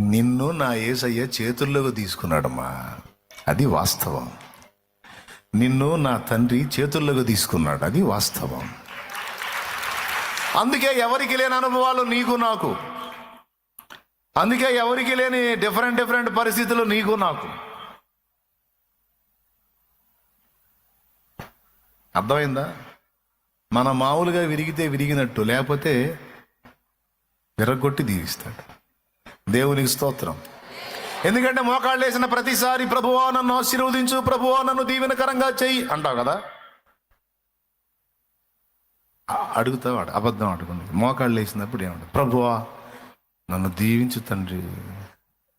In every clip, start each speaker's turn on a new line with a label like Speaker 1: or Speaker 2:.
Speaker 1: నిన్ను నా ఏసయ్య చేతుల్లోకి తీసుకున్నాడమ్మా. అది వాస్తవం. నిన్ను నా తండ్రి చేతుల్లోకి తీసుకున్నాడు. అది వాస్తవం. అందుకే ఎవరికి లేని అనుభవాలు నీకు నాకు. అందుకే ఎవరికి లేని డిఫరెంట్ డిఫరెంట్ పరిస్థితులు నీకు నాకు. అర్థమైందా? మన మామూలుగా విరిగితే విరిగినట్టు లేకపోతే విరగొట్టి దీవిస్తాడు. దేవునికి స్తోత్రం. ఎందుకంటే మోకాళ్ళు వేసిన ప్రతిసారి ప్రభువా నన్ను ఆశీర్వదించు ప్రభువా నన్ను దీవెనకరంగా చెయ్యి అంటావు కదా? అడుగుతావాడు అడుగుతావు అబద్ధం అడుగుంది మోకాళ్ళు వేసినప్పుడు ఏమంట ప్రభువా నన్ను దీవించు తండ్రి.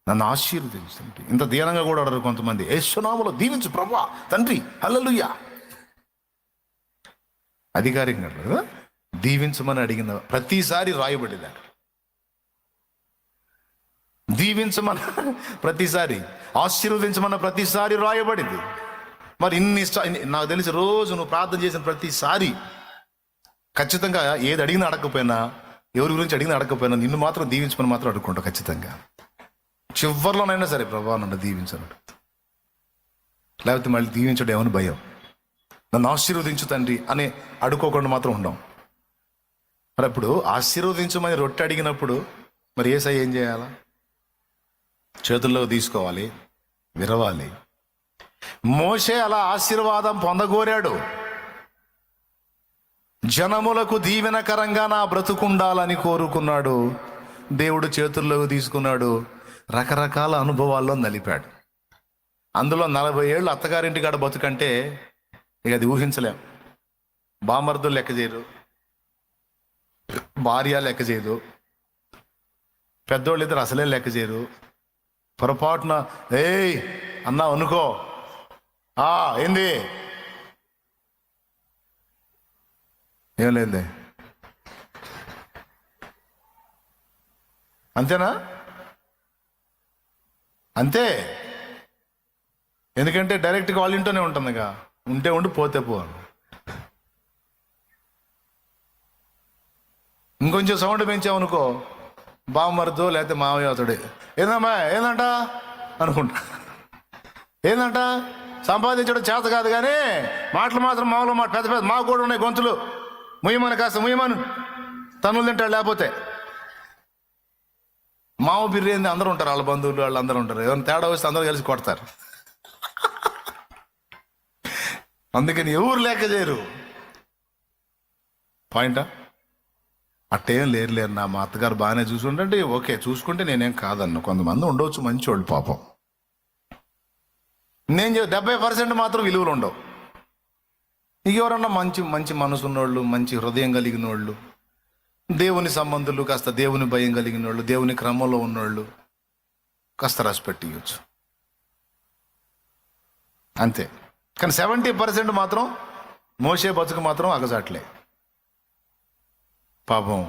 Speaker 1: నన్ను ఆశీర్వదించు తండ్రి. ఇంత దీనంగా కూడా అడరు కొంతమంది. యేసునామలో దీవించు ప్రభువా తండ్రి. హల్లెలూయా. అధికారికంగా దీవించమని అడిగిన ప్రతిసారి రాయబడేదాడు దీవించమన్న ప్రతిసారి ఆశీర్వదించమన్న ప్రతిసారి రాయబడింది. మరి ఇన్ని నాకు తెలిసి రోజు నువ్వు ప్రార్థన చేసిన ప్రతిసారి ఖచ్చితంగా ఏది అడిగినా అడగకపోయినా ఎవరి గురించి అడిగినా అడగకపోయినా నిన్ను మాత్రం దీవించమని మాత్రం అడుక్కుంటా ఖచ్చితంగా. చివరిలోనైనా సరే ప్రభా నన్ను దీవించను. లేకపోతే మళ్ళీ దీవించడం ఏమని భయం? నన్ను ఆశీర్వదించు తండ్రి అని అడుక్కోకుండా మాత్రం ఉండం. మరి అప్పుడు ఆశీర్వదించమని రొట్టె అడిగినప్పుడు మరి ఏసై ఏం చేయాలా? చేతుల్లో తీసుకోవాలి విరవాలి. మోషే అలా ఆశీర్వాదం పొందగోరాడు. జనములకు దీవెనకరంగా నా బ్రతుకుండాలని కోరుకున్నాడు. దేవుడు చేతుల్లోకి తీసుకున్నాడు. రకరకాల అనుభవాల్లో నలిపాడు. అందులో నలభై ఏళ్ళు అత్తగారింటి కాడ బతుకంటే ఇక అది ఊహించలేం. బామర్దులు లెక్క చేయరు. భార్య లెక్క చేయదు. పెద్దోళ్ళు ఇద్దరు అసలే లెక్క చేయరు. పొరపాటున ఏయ్ అన్నా అనుకో ఆ ఏంది? ఏం లేదులే. అంతేనా? అంతే. ఎందుకంటే డైరెక్ట్గా వాళ్ళ ఇంట్లోనే ఉంటుందిగా. ఉంటే ఉండి పోతే పో. ఇంకొంచెం సౌండ్ పెంచామనుకో బామ్మరితో లేకపోతే మామయ్య అతడే ఏందమ్మా ఏందంట? అనుకుంటా. ఏందంట? సంపాదించడం చేత కాదు కానీ మాటలు మాత్రం మామూలు మాట పెద్ద పెద్ద మాకు కూడా ఉన్నాయి గొంతులు. ముయ్యమని కాస్త ముయ్యమను. తనులు తింటాడు లేకపోతే. మామ బిర్యానీ అందరూ ఉంటారు వాళ్ళ బంధువులు వాళ్ళు అందరూ ఉంటారు. ఏమైనా తేడా వస్తే అందరూ కలిసి కొడతారు. అందుకని ఎవరు లెక్క చేయరు. పాయింటా? అట్టేం లేరు లేరు నా మా అత్తగారు బాగానే చూసుకుంటే ఓకే చూసుకుంటే నేనేం కాదన్న. కొంతమంది ఉండవచ్చు మంచోళ్ళు పాపం. నేను డెబ్బై పర్సెంట్ మాత్రం విలువలు ఉండవు. ఎవరన్నా మంచి మంచి మనసు ఉన్నోళ్ళు మంచి హృదయం కలిగిన వాళ్ళు దేవుని సంబంధులు కాస్త దేవుని భయం కలిగిన వాళ్ళు దేవుని క్రమంలో ఉన్నోళ్ళు కాస్త రెస్పెక్ట్ ఇవ్వచ్చు అంతే. కానీ సెవెంటీ పర్సెంట్ మాత్రం మోసే బతుకు మాత్రం అగజాట్లే. పాపం.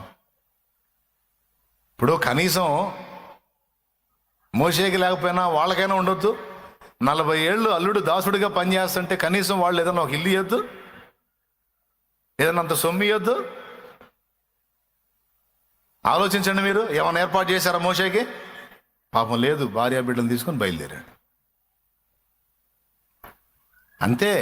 Speaker 1: ఇప్పుడు కనీసం మోసేకి లేకపోయినా వాళ్ళకైనా ఉండొద్దు. నలభై ఏళ్ళు అల్లుడు దాసుడిగా పనిచేస్తుంటే కనీసం వాళ్ళు ఏదైనా ఒక ఇల్లు ఇవ్వద్దు ఏదైనా అంత సొమ్ము ఇవ్వద్దు ఆలోచించండి మీరు ఏమైనా ఏర్పాటు చేశారా మోసేకి పాపం లేదు భార్య బిడ్డలు తీసుకొని బయలుదేరాడు. అంతే.